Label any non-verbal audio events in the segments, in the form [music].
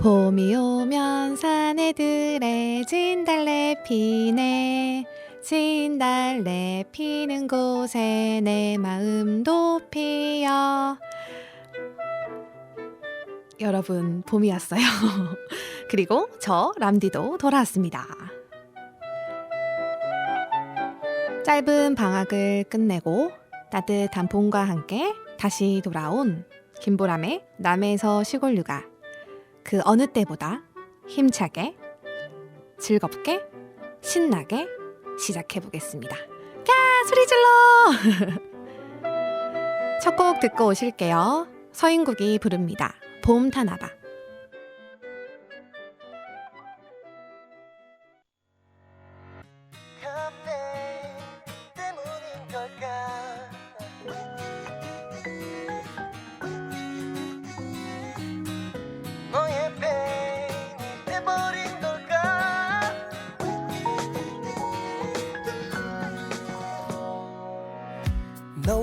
봄이 오면 사내들의 진달래 피네. 진달래 피는 곳에 내 마음도 피어. 여러분 봄이 왔어요. [laughs] 그리고 저 람디도 돌아왔습니다. 짧은 방학을 끝내고 따뜻한 봄과 함께 다시 돌아온 김보람의 남에서 시골 육아 그 어느 때보다 힘차게 즐겁게 신나게 시작해 보겠습니다. 야 소리 질러! [laughs] 첫 곡 듣고 오실게요. 서인국이 부릅니다. 봄 타나봐.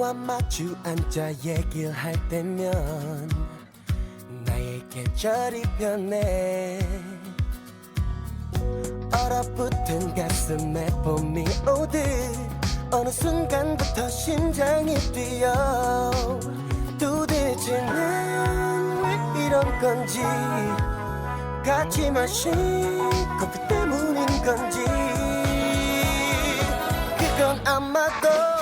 너와 마주 앉아 얘기를 할 때면 나의 계절이 변해. 얼어붙은 가슴에 봄이 오듯 어느 순간부터 심장이 뛰어 도대체 난왜 이런 건지 같이 마신 커피 때문인 건지 그건 아마도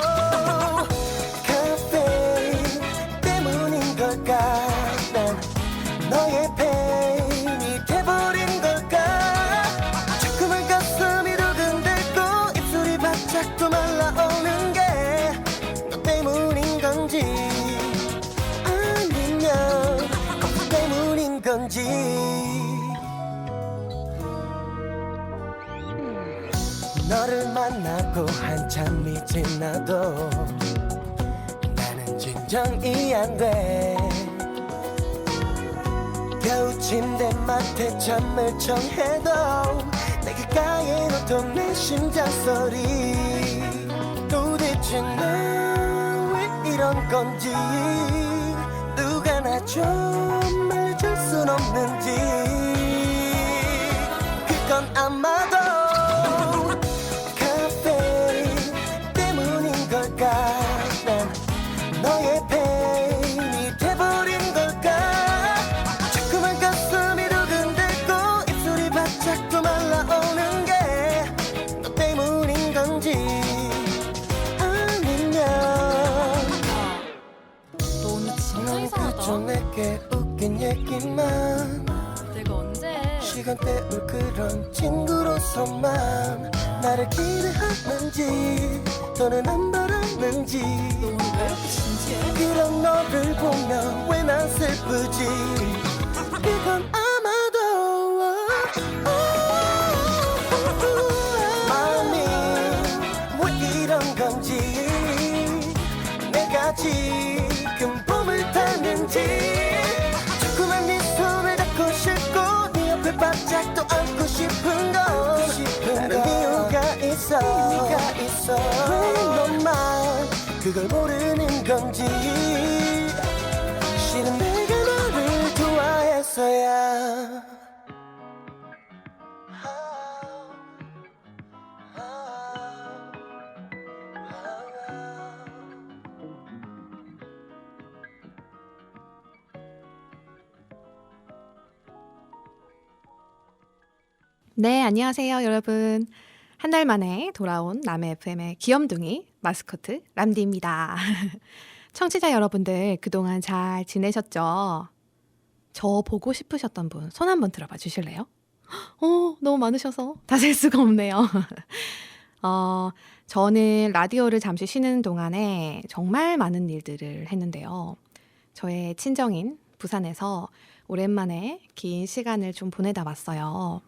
만나고 한참이 지나도 나는 진정이 안돼. 겨우 침대 맡에 잠을 청해도 내 귓가에 놓던 내 심장 소리 도대체 난왜 이런 건지 누가 나 좀 말해줄 순 없는지 그건 아마도 시간 때울 그런 친구로서만 나를 기대하는지 더는 안 바라는지? 그런 너를 보면 왜 난 슬프지 그건 아마도 마음이 왜 이런 건지 내가 지 이유가 있어. 왜 너만 그걸 모르는 건지 실은 내가 너를 좋아했어야. 네, 안녕하세요, 여러분. 한 달 만에 돌아온 남의 FM의 귀염둥이 마스코트 람디입니다. [laughs] 청취자 여러분들 그동안 잘 지내셨죠? 저 보고 싶으셨던 분 손 한번 들어봐 주실래요? [gasps] 어, 너무 많으셔서 다 셀 수가 없네요. [laughs] 어, 저는 라디오를 잠시 쉬는 동안에 정말 많은 일들을 했는데요. 저의 친정인 부산에서 오랜만에 긴 시간을 좀 보내다 왔어요.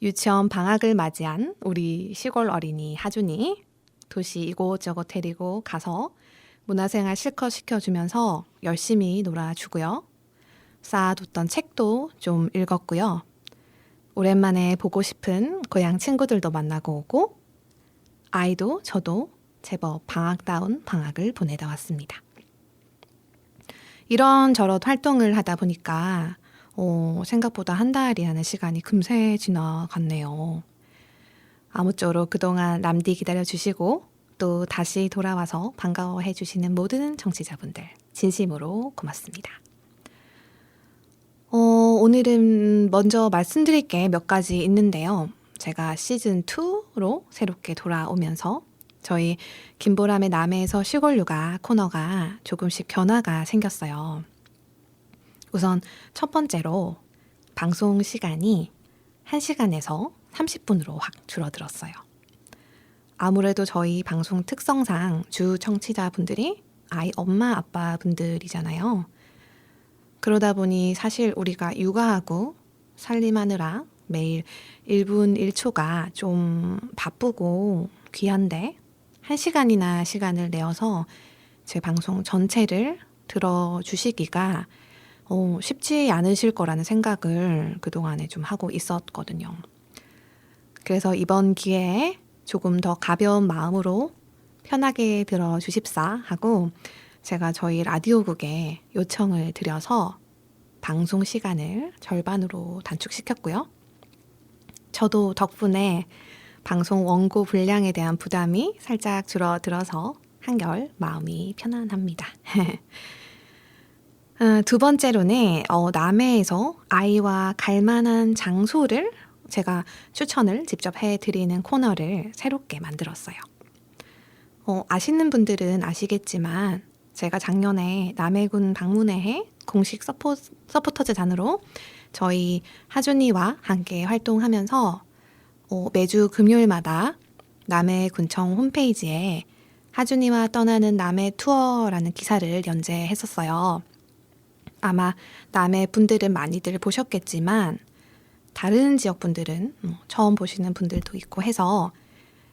유치원 방학을 맞이한 우리 시골 어린이 하준이 도시 이곳저곳 데리고 가서 문화생활 실컷 시켜주면서 열심히 놀아주고요. 쌓아뒀던 책도 좀 읽었고요. 오랜만에 보고 싶은 고향 친구들도 만나고 오고 아이도 저도 제법 방학다운 방학을 보내다 왔습니다. 이런저런 활동을 하다 보니까 어, 생각보다 한 달이라는 시간이 금세 지나갔네요. 아무쪼록 그동안 남디 기다려주시고 또 다시 돌아와서 반가워해주시는 모든 청취자분들 진심으로 고맙습니다. 어, 오늘은 먼저 말씀드릴 게 몇 가지 있는데요. 제가 시즌2로 새롭게 돌아오면서 저희 김보람의 남해에서 시골 육아 코너가 조금씩 변화가 생겼어요. 우선 첫 번째로 방송 시간이 1시간에서 30분으로 확 줄어들었어요. 아무래도 저희 방송 특성상 주 청취자분들이 아이 엄마 아빠 분들이잖아요. 그러다 보니 사실 우리가 육아하고 살림하느라 매일 1분 1초가 좀 바쁘고 귀한데 1시간이나 시간을 내어서 제 방송 전체를 들어주시기가 어, 쉽지 않으실 거라는 생각을 그동안에 좀 하고 있었거든요. 그래서 이번 기회에 조금 더 가벼운 마음으로 편하게 들어주십사 하고 제가 저희 라디오국에 요청을 드려서 방송 시간을 절반으로 단축시켰고요. 저도 덕분에 방송 원고 분량에 대한 부담이 살짝 줄어들어서 한결 마음이 편안합니다. [laughs] 어, 두 번째로는 어, 남해에서 아이와 갈 만한 장소를 제가 추천을 직접 해드리는 코너를 새롭게 만들었어요. 어, 아시는 분들은 아시겠지만 제가 작년에 남해군 방문회에 공식 서포, 서포터즈 단으로 저희 하준이와 함께 활동하면서 어, 매주 금요일마다 남해군청 홈페이지에 하준이와 떠나는 남해 투어라는 기사를 연재했었어요. 아마 남해 분들은 많이들 보셨겠지만 다른 지역 분들은 뭐 처음 보시는 분들도 있고 해서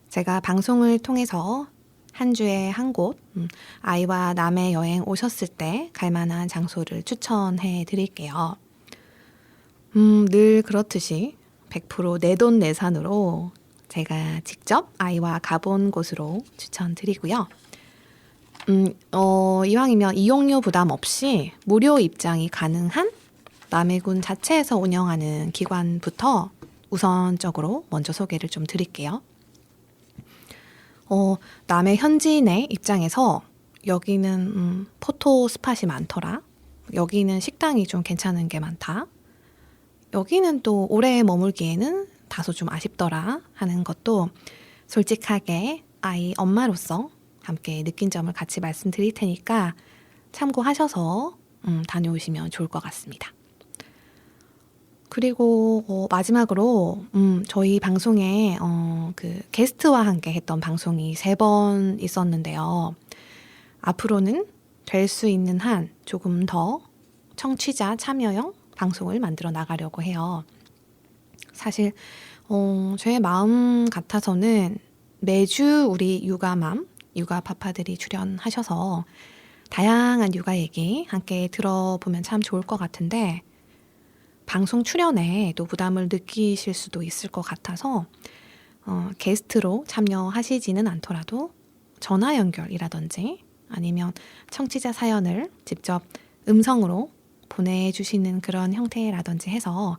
제가 방송을 통해서 한 주에 한 곳, 음, 아이와 남해 여행 오셨을 때 갈 만한 장소를 추천해 드릴게요. 음, 늘 그렇듯이 100% 내돈 내산으로 제가 직접 아이와 가본 곳으로 추천드리고요. 음, 어, 이왕이면 이용료 부담 없이 무료 입장이 가능한 남해군 자체에서 운영하는 기관부터 우선적으로 먼저 소개를 좀 드릴게요. 어, 남해 현지인의 입장에서 여기는 음, 포토 스팟이 많더라. 여기는 식당이 좀 괜찮은 게 많다. 여기는 또 오래 머물기에는 다소 좀 아쉽더라 하는 것도 솔직하게 아이 엄마로서 함께 느낀 점을 같이 말씀드릴 테니까 참고하셔서 음, 다녀오시면 좋을 것 같습니다. 그리고 어, 마지막으로 음, 저희 방송에 어, 그 게스트와 함께 했던 방송이 세 번 있었는데요. 앞으로는 될 수 있는 한 조금 더 청취자 참여형 방송을 만들어 나가려고 해요. 사실 어, 제 마음 같아서는 매주 우리 육아맘, 육아 파파들이 출연하셔서 다양한 육아 얘기 함께 들어보면 참 좋을 것 같은데 방송 출연에 또 부담을 느끼실 수도 있을 것 같아서 어, 게스트로 참여하시지는 않더라도 전화 연결이라든지 아니면 청취자 사연을 직접 음성으로 보내주시는 그런 형태라든지 해서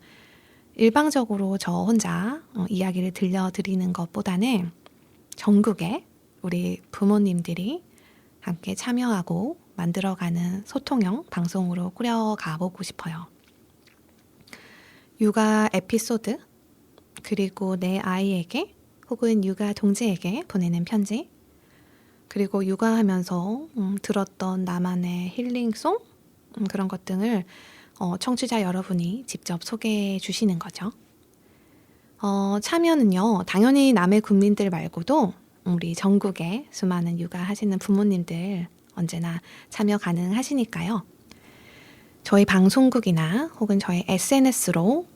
일방적으로 저 혼자 어, 이야기를 들려드리는 것보다는 전국에 우리 부모님들이 함께 참여하고 만들어가는 소통형 방송으로 꾸려가 보고 싶어요. 육아 에피소드, 그리고 내 아이에게 혹은 육아 동지에게 보내는 편지, 그리고 육아하면서 음, 들었던 나만의 힐링송 음, 그런 것 등을 어, 청취자 여러분이 직접 소개해 주시는 거죠. 어, 참여는요, 당연히 남의 국민들 말고도 우리 전국의 수많은 육아 하시는 부모님들 언제나 참여 가능하시니까요. 저희 방송국이나 혹은 저희 SNS로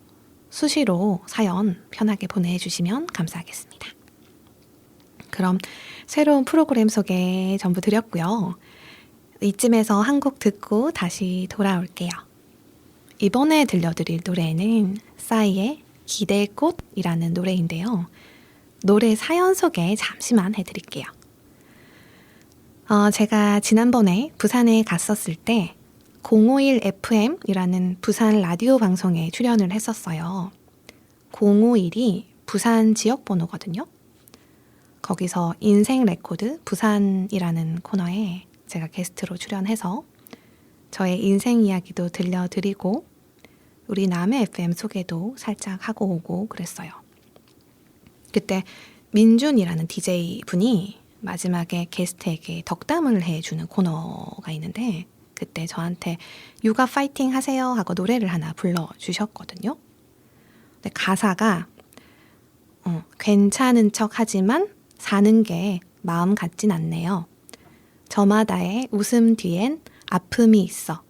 수시로 사연 편하게 보내주시면 감사하겠습니다. 그럼 새로운 프로그램 소개 전부 드렸고요. 이쯤에서 한 곡 듣고 다시 돌아올게요. 이번에 들려드릴 노래는 싸이의 기대꽃이라는 노래인데요. 노래 사연 소개 잠시만 해드릴게요. 어, 제가 지난번에 부산에 갔었을 때 051FM이라는 부산 라디오 방송에 출연을 했었어요. 051이 부산 지역 번호거든요. 거기서 인생 레코드 부산이라는 코너에 제가 게스트로 출연해서 저의 인생 이야기도 들려드리고 우리 남의 FM 소개도 살짝 하고 오고 그랬어요. 그때 민준이라는 DJ 분이 마지막에 게스트에게 덕담을 해주는 코너가 있는데 그때 저한테 육아 파이팅 하세요 하고 노래를 하나 불러주셨거든요. 근데 가사가 어, 괜찮은 척 하지만 사는 게 마음 같진 않네요. 저마다의 웃음 뒤엔 아픔이 있어.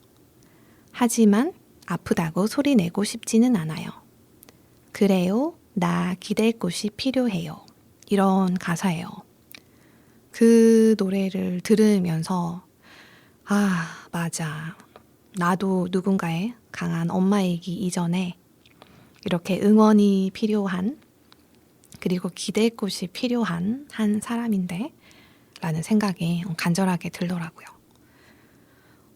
하지만 아프다고 소리 내고 싶지는 않아요. 그래요. 나 기댈 곳이 필요해요. 이런 가사예요. 그 노래를 들으면서 아, 맞아. 나도 누군가의 강한 엄마이기 이전에 이렇게 응원이 필요한 그리고 기댈 곳이 필요한 한 사람인데 라는 생각이 간절하게 들더라고요.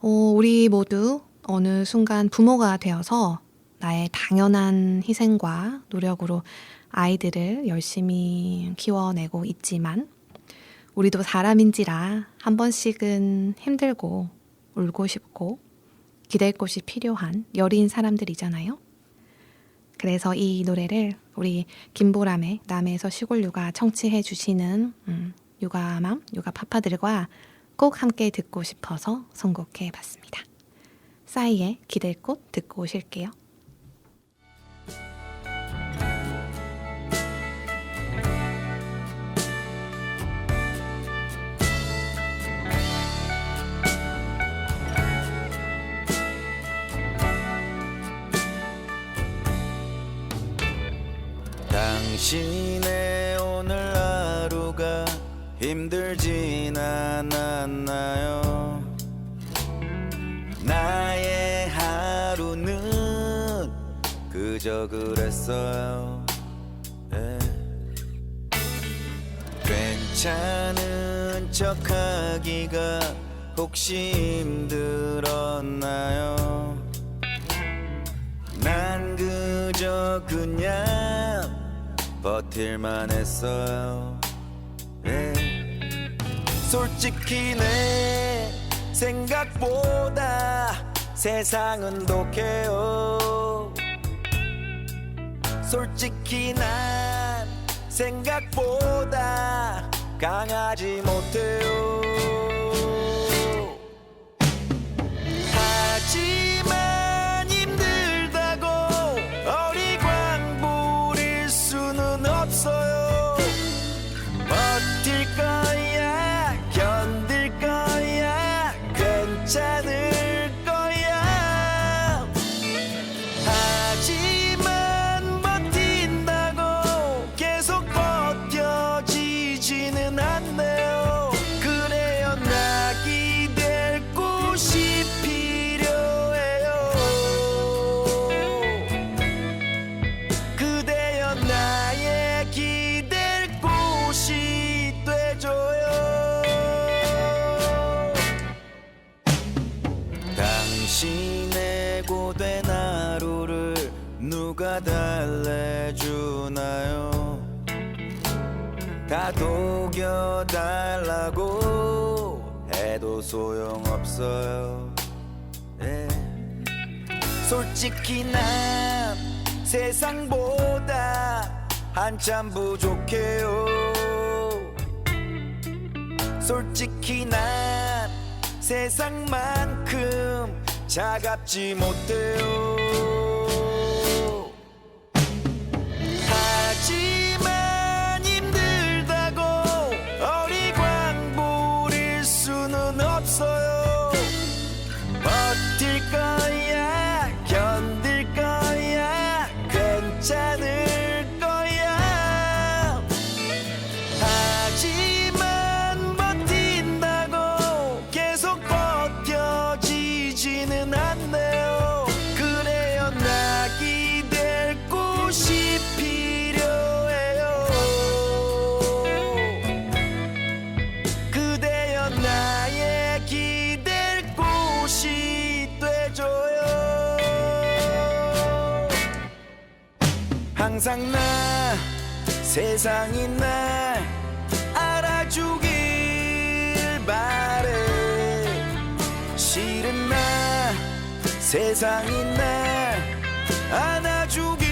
어, 우리 모두 어느 순간 부모가 되어서 나의 당연한 희생과 노력으로 아이들을 열심히 키워내고 있지만 우리도 사람인지라 한 번씩은 힘들고 울고 싶고 기댈 곳이 필요한 여린 사람들이잖아요. 그래서 이 노래를 우리 김보람의 남해에서 시골 육아 청취해 주시는 음, 육아맘, 육아 파파들과 꼭 함께 듣고 싶어서 선곡해 봤습니다. 싸이의 기댈 곳 듣고 오실게요. 당신의 오늘 하루가 힘들진 않았나요? 나의 하루는 그저 그랬어요. 예. 괜찮은 척하기가 혹시 힘들었나요? 난 그저 그냥 버틸만 했어요. 예. 솔직히 내 생각보다 세상은 독해요. 솔직히 난 생각보다 강하지 못해요. 하지 솔직히 난 세상보다 한참 부족해요. 솔직히 난 세상만큼 차갑지 못해요 항상 나 세상이 날 알아주길 바래. 실은 나 세상이 날 안아주길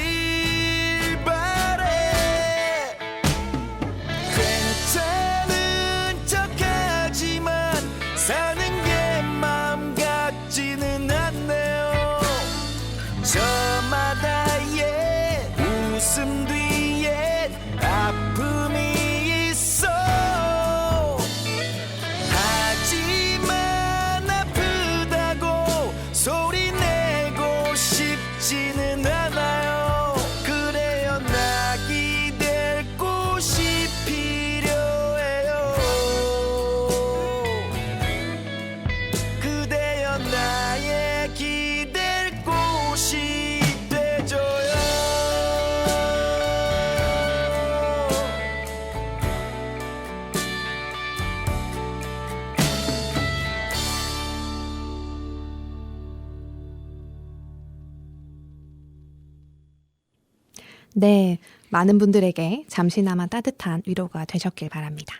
네, 많은 분들에게 잠시나마 따뜻한 위로가 되셨길 바랍니다.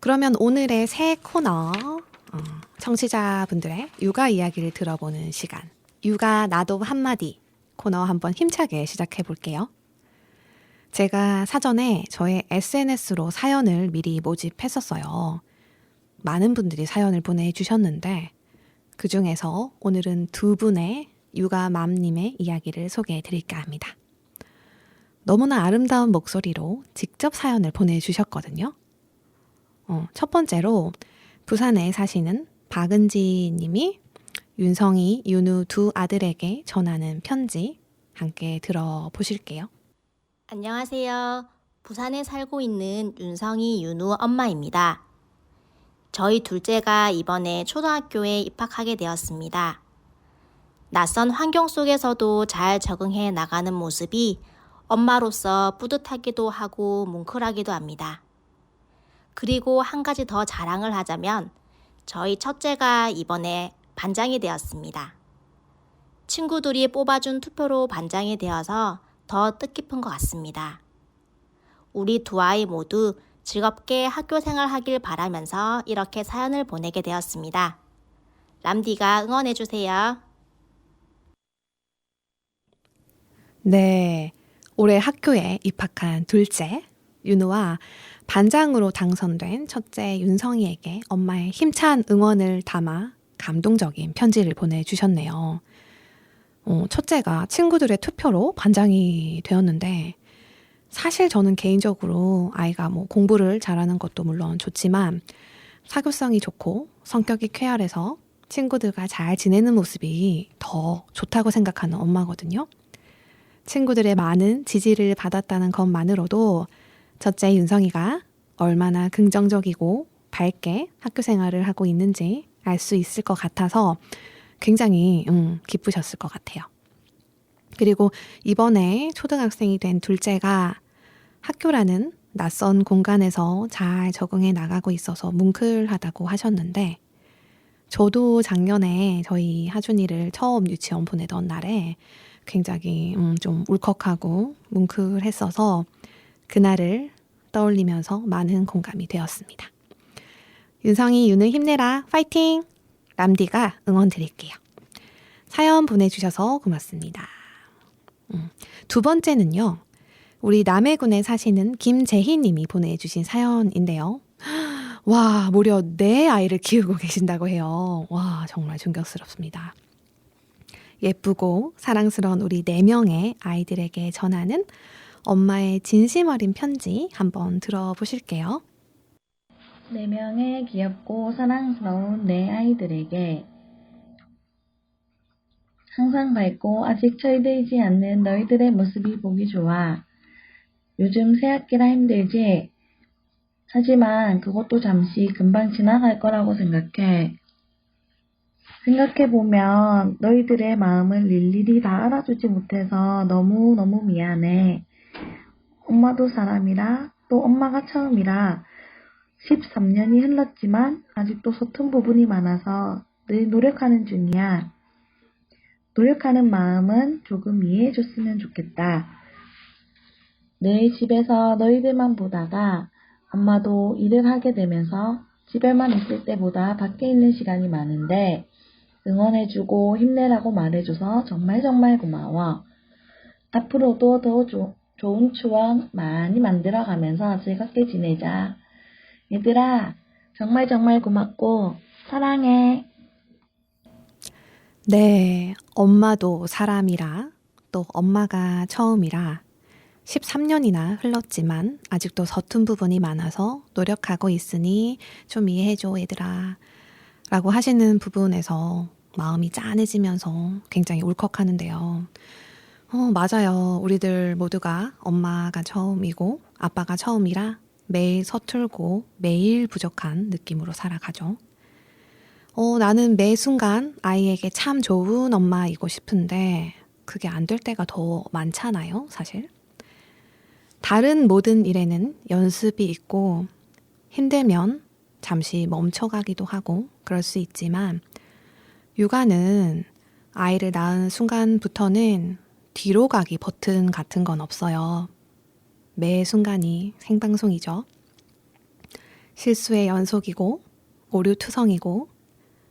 그러면 오늘의 새 코너, 어, 청취자분들의 육아 이야기를 들어보는 시간, 육아 나도 한마디 코너 한번 힘차게 시작해 볼게요. 제가 사전에 저의 SNS로 사연을 미리 모집했었어요. 많은 분들이 사연을 보내주셨는데, 그 중에서 오늘은 두 분의 육아맘님의 이야기를 소개해 드릴까 합니다. 너무나 아름다운 목소리로 직접 사연을 보내주셨거든요. 어, 첫 번째로 부산에 사시는 박은지 님이 윤성이, 윤우 두 아들에게 전하는 편지 함께 들어보실게요. 안녕하세요. 부산에 살고 있는 윤성이 윤우 엄마입니다. 저희 둘째가 이번에 초등학교에 입학하게 되었습니다. 낯선 환경 속에서도 잘 적응해 나가는 모습이 엄마로서 뿌듯하기도 하고 뭉클하기도 합니다. 그리고 한 가지 더 자랑을 하자면 저희 첫째가 이번에 반장이 되었습니다. 친구들이 뽑아준 투표로 반장이 되어서 더 뜻깊은 것 같습니다. 우리 두 아이 모두 즐겁게 학교 생활하길 바라면서 이렇게 사연을 보내게 되었습니다. 람디가 응원해주세요. 네. 올해 학교에 입학한 둘째 윤우와 반장으로 당선된 첫째 윤성이에게 엄마의 힘찬 응원을 담아 감동적인 편지를 보내주셨네요. 어, 첫째가 친구들의 투표로 반장이 되었는데 사실 저는 개인적으로 아이가 뭐 공부를 잘하는 것도 물론 좋지만 사교성이 좋고 성격이 쾌활해서 친구들과 잘 지내는 모습이 더 좋다고 생각하는 엄마거든요. 친구들의 많은 지지를 받았다는 것만으로도 첫째 윤성이가 얼마나 긍정적이고 밝게 학교 생활을 하고 있는지 알 수 있을 것 같아서 굉장히 음, 기쁘셨을 것 같아요. 그리고 이번에 초등학생이 된 둘째가 학교라는 낯선 공간에서 잘 적응해 나가고 있어서 뭉클하다고 하셨는데 저도 작년에 저희 하준이를 처음 유치원 보내던 날에 굉장히 음, 좀 울컥하고 뭉클했어서 그날을 떠올리면서 많은 공감이 되었습니다. 윤성이 윤을 힘내라 파이팅! 람디가 응원 드릴게요. 사연 보내주셔서 고맙습니다. 음, 두 번째는요. 우리 남해군에 사시는 김재희 님이 보내주신 사연인데요. [gasps] 와, 무려 네 아이를 키우고 계신다고 해요. 와, 정말 존경스럽습니다. 예쁘고 사랑스러운 우리 네 명의 아이들에게 전하는 엄마의 진심 어린 편지 한번 들어보실게요. 네 명의 귀엽고 사랑스러운 내 아이들에게 항상 밝고 아직 철들지 않는 너희들의 모습이 보기 좋아. 요즘 새학기라 힘들지? 하지만 그것도 잠시 금방 지나갈 거라고 생각해. 생각해보면 너희들의 마음을 일일이 다 알아주지 못해서 너무너무 미안해. 엄마도 사람이라 또 엄마가 처음이라 13년이 흘렀지만 아직도 서툰 부분이 많아서 늘 노력하는 중이야. 노력하는 마음은 조금 이해해 줬으면 좋겠다. 늘 집에서 너희들만 보다가 엄마도 일을 하게 되면서 집에만 있을 때보다 밖에 있는 시간이 많은데 응원해주고 힘내라고 말해줘서 정말 정말 고마워. 앞으로도 더 조- 좋은 추억 많이 만들어가면서 즐겁게 지내자. 얘들아, 정말 정말 고맙고 사랑해. 네, 엄마도 사람이라 또 엄마가 처음이라 13년이나 흘렀지만 아직도 서툰 부분이 많아서 노력하고 있으니 좀 이해해줘, 얘들아. 라고 하시는 부분에서 마음이 짠해지면서 굉장히 울컥하는데요. 어, 맞아요. 우리들 모두가 엄마가 처음이고 아빠가 처음이라 매일 서툴고 매일 부족한 느낌으로 살아가죠. 어, 나는 매 순간 아이에게 참 좋은 엄마이고 싶은데 그게 안 될 때가 더 많잖아요, 사실. 다른 모든 일에는 연습이 있고 힘들면 잠시 멈춰가기도 하고 그럴 수 있지만 육아는 아이를 낳은 순간부터는 뒤로 가기 버튼 같은 건 없어요. 매 순간이 생방송이죠. 실수의 연속이고 오류 투성이고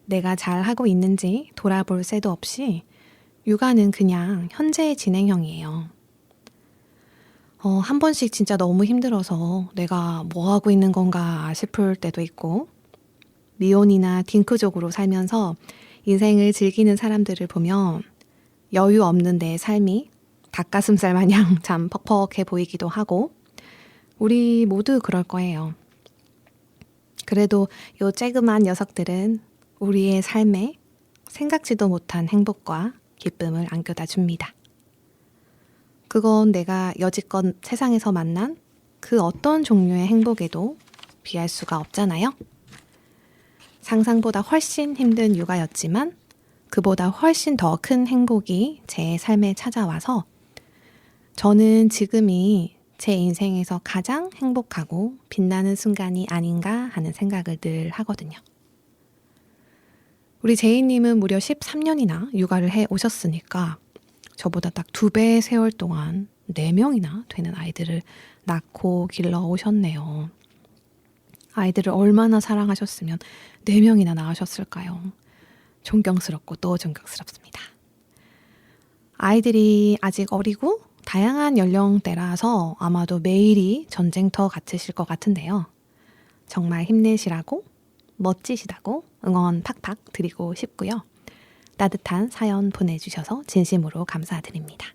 내가 잘 하고 있는지 돌아볼 새도 없이 육아는 그냥 현재의 진행형이에요. 어, 한 번씩 진짜 너무 힘들어서 내가 뭐 하고 있는 건가 싶을 때도 있고, 미혼이나 딩크족으로 살면서 인생을 즐기는 사람들을 보면 여유 없는 내 삶이 닭가슴살 마냥 [laughs] 참 퍽퍽해 보이기도 하고, 우리 모두 그럴 거예요. 그래도 요 쬐그만 녀석들은 우리의 삶에 생각지도 못한 행복과 기쁨을 안겨다 줍니다. 그건 내가 여지껏 세상에서 만난 그 어떤 종류의 행복에도 비할 수가 없잖아요. 상상보다 훨씬 힘든 육아였지만 그보다 훨씬 더 큰 행복이 제 삶에 찾아와서 저는 지금이 제 인생에서 가장 행복하고 빛나는 순간이 아닌가 하는 생각을 늘 하거든요. 우리 제이님은 무려 13년이나 육아를 해 오셨으니까 저보다 딱 두배 세월 동안 네명이나 되는 아이들을 낳고 길러 오셨네요. 아이들을 얼마나 사랑하셨으면 네명이나 낳으셨을까요? 존경스럽고 또 존경스럽습니다. 아이들이 아직 어리고 다양한 연령대라서 아마도 매일이 전쟁터 같으실 것 같은데요. 정말 힘내시라고 멋지시다고 응원 팍팍 드리고 싶고요. 따뜻한 사연 보내주셔서 진심으로 감사드립니다.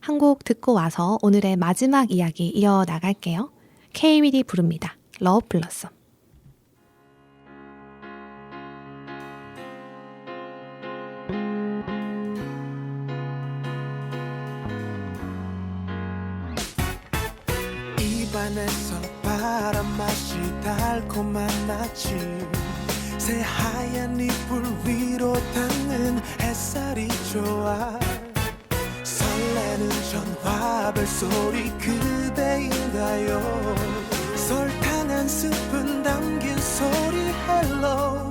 한 곡 듣고 와서 오늘의 마지막 이야기 이어나갈게요. K-윌이 부릅니다. 러브 블러썸. 입안에서 바람 맛이 달콤한 아침. 새하얀 이불 위로 닿는 햇살이 좋아. 설레는 전화벨 소리 그대인가요? 설탕 한 스푼 담긴 소리 헬로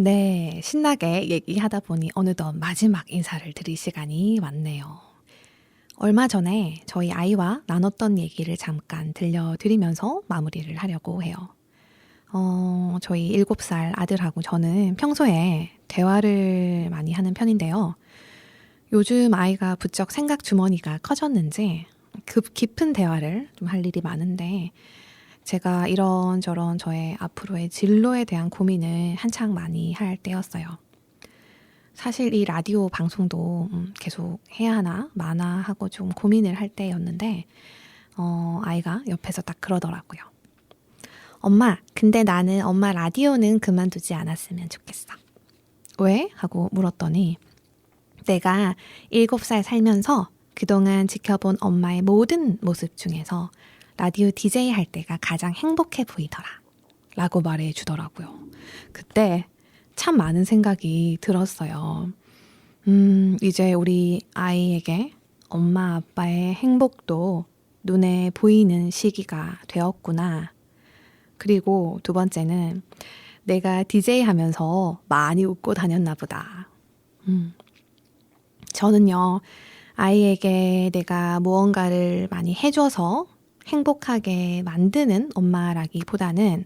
네, 신나게 얘기하다 보니 어느덧 마지막 인사를 드릴 시간이 왔네요. 얼마 전에 저희 아이와 나눴던 얘기를 잠깐 들려드리면서 마무리를 하려고 해요. 어, 저희 7살 아들하고 저는 평소에 대화를 많이 하는 편인데요. 요즘 아이가 부쩍 생각 주머니가 커졌는지 급 깊은 대화를 좀 할 일이 많은데 제가 이런저런 저의 앞으로의 진로에 대한 고민을 한창 많이 할 때였어요. 사실 이 라디오 방송도 음, 계속 해야 하나 마나 하고 좀 고민을 할 때였는데 어, 아이가 옆에서 딱 그러더라고요. 엄마, 근데 나는 엄마 라디오는 그만두지 않았으면 좋겠어. 왜? 하고 물었더니 내가 일곱 살 살면서 그동안 지켜본 엄마의 모든 모습 중에서 라디오 DJ 할 때가 가장 행복해 보이더라. 라고 말해 주더라고요. 그때 참 많은 생각이 들었어요. 음, 이제 우리 아이에게 엄마 아빠의 행복도 눈에 보이는 시기가 되었구나. 그리고 두 번째는 내가 DJ 하면서 많이 웃고 다녔나 보다. 음. 저는요, 아이에게 내가 무언가를 많이 해줘서 행복하게 만드는 엄마라기보다는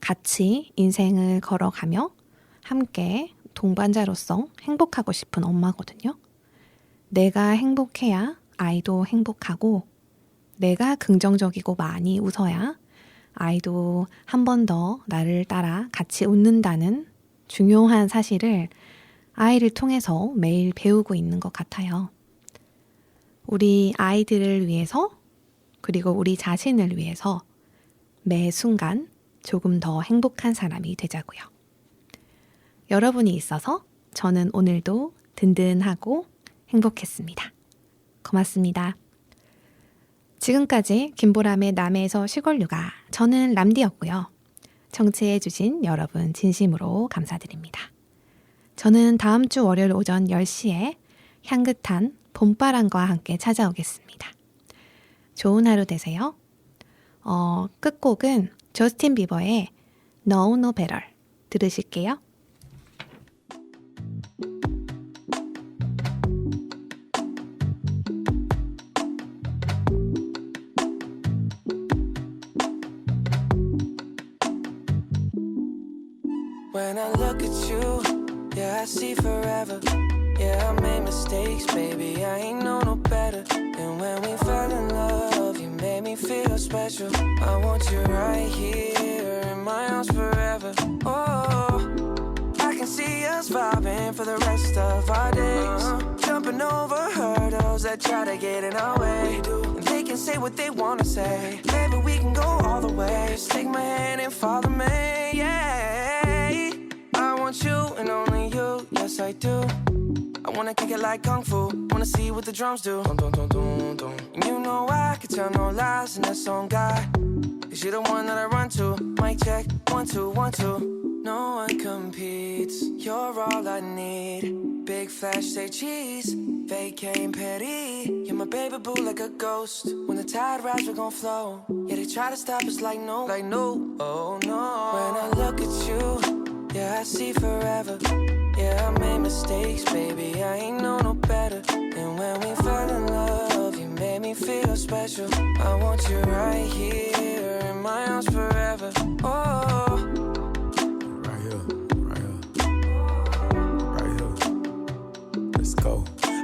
같이 인생을 걸어가며 함께 동반자로서 행복하고 싶은 엄마거든요. 내가 행복해야 아이도 행복하고 내가 긍정적이고 많이 웃어야 아이도 한 번 더 나를 따라 같이 웃는다는 중요한 사실을 아이를 통해서 매일 배우고 있는 것 같아요. 우리 아이들을 위해서 그리고 우리 자신을 위해서 매 순간 조금 더 행복한 사람이 되자고요. 여러분이 있어서 저는 오늘도 든든하고 행복했습니다. 고맙습니다. 지금까지 김보람의 남해에서 시골 육아 저는 람디였고요. 청취해 주신 여러분 진심으로 감사드립니다. 저는 다음 주 월요일 오전 10시에 향긋한 봄바람과 함께 찾아오겠습니다. 좋은 하루 되세요. 어, 끝곡은 저스틴 비버의 No No Better 들으실게요. Vibing for the rest of our days. Jumping over hurdles that try to get in our way. And they can say what they wanna say. Maybe we can go all the way. Just take my hand and follow me. Yeah. I want you and only you. Yes, I do. I wanna kick it like kung fu. Wanna see what the drums do. Dun, dun, dun, dun, dun. And you know I can tell no lies in that song, guy. Cause you're the one that I run to. Mic check, one, two, one, two. No one competes. You're all I need. Big flash, say cheese. Fake Vacay petty. You're my baby boo like a ghost. When the tide rises, we're gon' flow. Yeah, they try to stop us like no, like no, oh no. When I look at you, yeah, I see forever. Yeah, I made mistakes, baby. I ain't know no better. And when we fell in love, you made me feel special. I want you right here in my arms forever. Oh.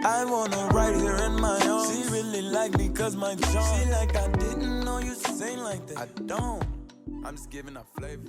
I her right here in my arms. She really like me cause my charm. She like I didn't know you sing like that. I don't. I'm just giving her flavor.